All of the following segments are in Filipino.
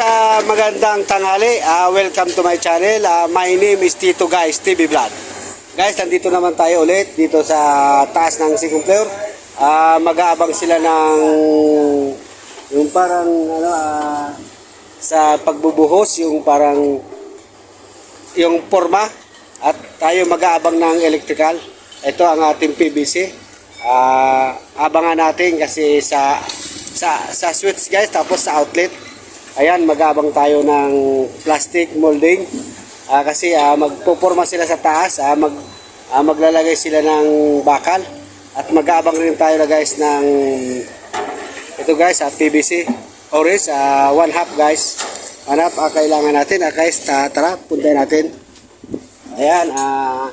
Sa magandang tanghali, ah, welcome to my channel. Ah, my name is Tito Guys, TV Vlog. Guys, nandito naman tayo ulit dito sa taas ng second floor. Ah, mag-aabang sila ng yung parang ano ah, sa pagbubuhos, yung parang yung forma at tayo mag-aabang ng electrical. Ito ang ating PVC. Ah, abangan natin kasi sa sa sa switch guys tapos sa outlet. Ayan, mag-aabang tayo ng plastic molding. Ah, kasi ah, magpoporma sila sa taas, ah, mag ah, maglalagay sila ng bakal at mag-aabang rin tayo na guys ng ito guys, ah, PVC orange, ah, one half guys. One half ah, kailangan natin. Ah, guys, ta- tara, puntahan natin. Ayan, ah,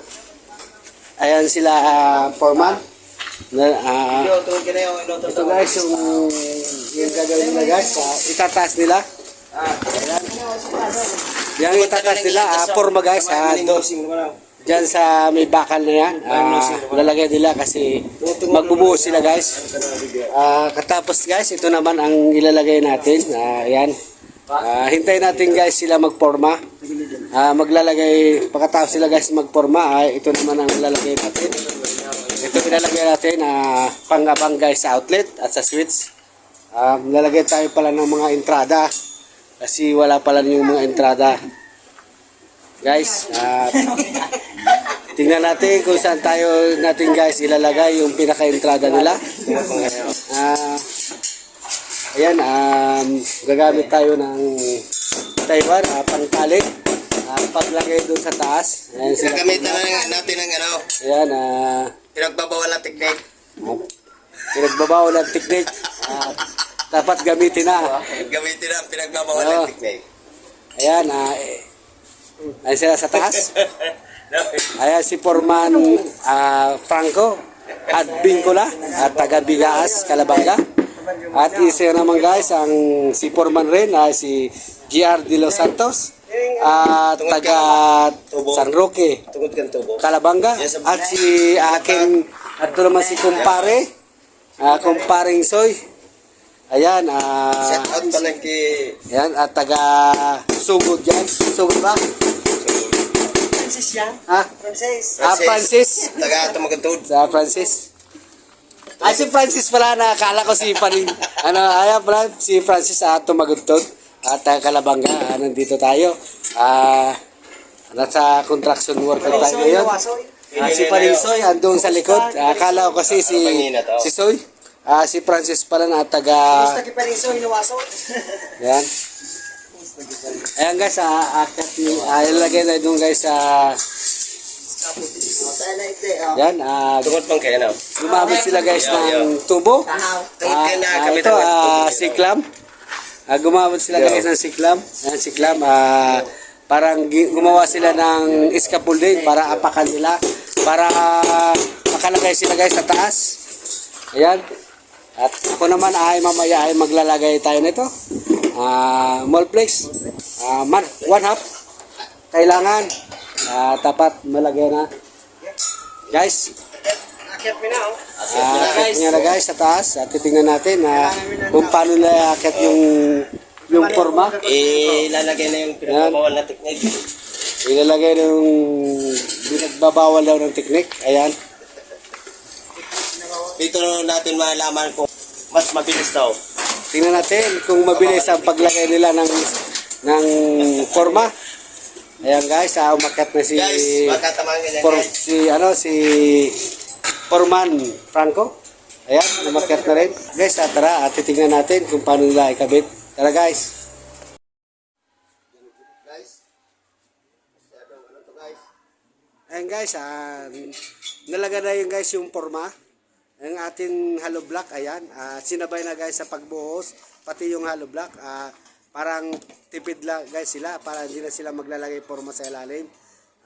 ayan sila ah, foreman. Na, ah, ito guys, yung, yung gagawin nila guys, ah, itataas nila. Ayan. Yan itataas nila, ah, forma guys, ah, do, dyan sa may bakal na yan, ah, lalagay nila kasi magbubuhos sila guys. Ah, katapos guys, ito naman ang ilalagay natin. Ah, yan. Ah, hintayin natin guys sila magporma. Ah, maglalagay, pagkatapos sila guys magporma, ah, ito naman ang ilalagay natin. Ito ilalagay natin na pangabang guys sa outlet at sa switch. Ah, lalagay tayo pala ng mga entrada kasi wala pala yung mga entrada. Guys, ah, tingnan natin kung saan tayo natin guys ilalagay yung pinaka-entrada nila. Ah, ayan, um, gagamit tayo ng Taiwan, uh, pangtali. Ah, paglagay doon sa taas. Ayan, sila. Gagamitan na natin ng ano, Ayan, ah, pinagbabawal na technique. pinagbabawal ng technique. Ah, dapat gamitin na. Gamitin na ang pinagbabawal Oo. ng technique. Ayan, ah, eh, ayan sila sa taas. Ayan si Forman ah, Franco at Bingkola at taga Bigaas, Calabanga. At isa naman guys, ang si Forman rin ay si GR De Los Santos at taga San Roque. Calabanga. At si aking, at ito naman si Kumpare, ah, Kumparing Soy. Ayan, ah, Set out pa lang kay... ayan, at taga Sugod yan. Sugod ba? Francis yan. Ha? Francis. Ah, Francis. Taga tumagantod. Sa Francis. Ay, si Francis pala, nakakala ko si Paring, ano, ayan pala, si Francis at tumaguntod at uh, Kalabanga, ah, nandito tayo. Ah, nasa construction worker tayo ngayon. Ah, si Paring Soy, andun sa likod. Ah, akala ko kasi si, si Soy. Ah, si Francis pala na taga, Gusto ki pa rin Soy, Nawasoy. Ayan. Guys, ah, akat yung, ah, ilagay na doon guys sa, oh. yan, ah, Tungod pang kaya na. gumamit sila guys ng tubo. Tahaw. Tungod Ah, kaya na Ah, gumamit sila guys ng siklam. Ayan, siklam. Ah, parang gumawa sila ng scaffolding para apakan nila. Para makalagay sila guys sa taas. Ayan. At ako naman ay mamaya ay maglalagay tayo nito. Ah, molplex. Ah, man, one half. Kailangan. Ah, tapat malagay na. Guys, Akyat mo na, oh. Ah, akit nga na guys sa taas at titingnan natin na kung paano na akit yung yung forma. Ilalagay na yung pinagbabawal na technique. Ilalagay na yung binagbabawal daw ng teknik. Ayan. Dito natin malalaman kung mas mabilis daw. Tingnan natin kung mabilis ang paglagay nila ng ng forma. Ayan guys, ah, umakyat na si Guys, makatamaan ka dyan for, guys. si ano si Forman Franco. Ayan, umakyat na rin. Guys, ah, tara, at titingnan natin kung paano nila ikabit. Tara guys. Ayan guys, ah, nalaga na yung guys yung forma. Ang ating hollow block, ayan. ah, sinabay na guys sa pagbuhos, pati yung hollow block. ah, parang tipid lang guys sila, para hindi na sila maglalagay forma sa ilalim.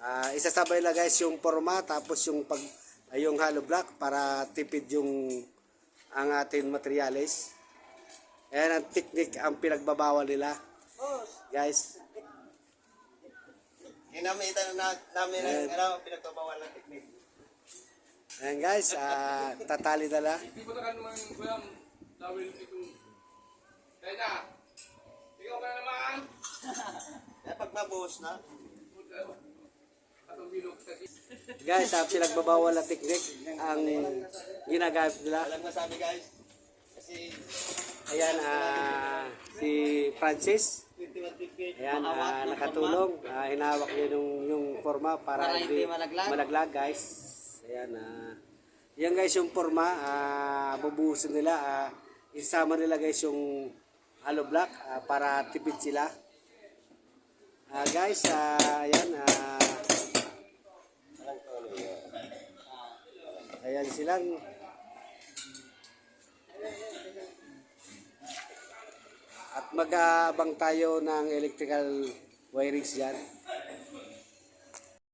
Ah, isasabay na guys yung forma, tapos yung pag ay yung hollow block para tipid yung ang ating materials. Ayan ang technique ang pinagbabawal nila. Guys, Ginamitan na namin ang ano, pinagbabawal na technique. ayan guys, ah, tatali na lang. Hindi mo na naman kuya, dahil ito. Kaya na, ikaw ba naman? nabuhos na. Guys, sa pinagbabawal na technique ang ginagamit nila. Walang masabi guys. Kasi Ayan, ah, si Francis. 21 ticket. Ayan, ah, nakatulong. Ah, hinawak niya yung, yung forma para, Para hindi malaglag. malaglag, guys. Ayan, ah. yan guys yung forma. Ah, bubuhusin nila. Ah, isama nila guys yung hollow block ah, para tipid sila. Ah, guys, ah, ayan. Ah, ayan silang at mag-aabang tayo ng electrical wirings dyan.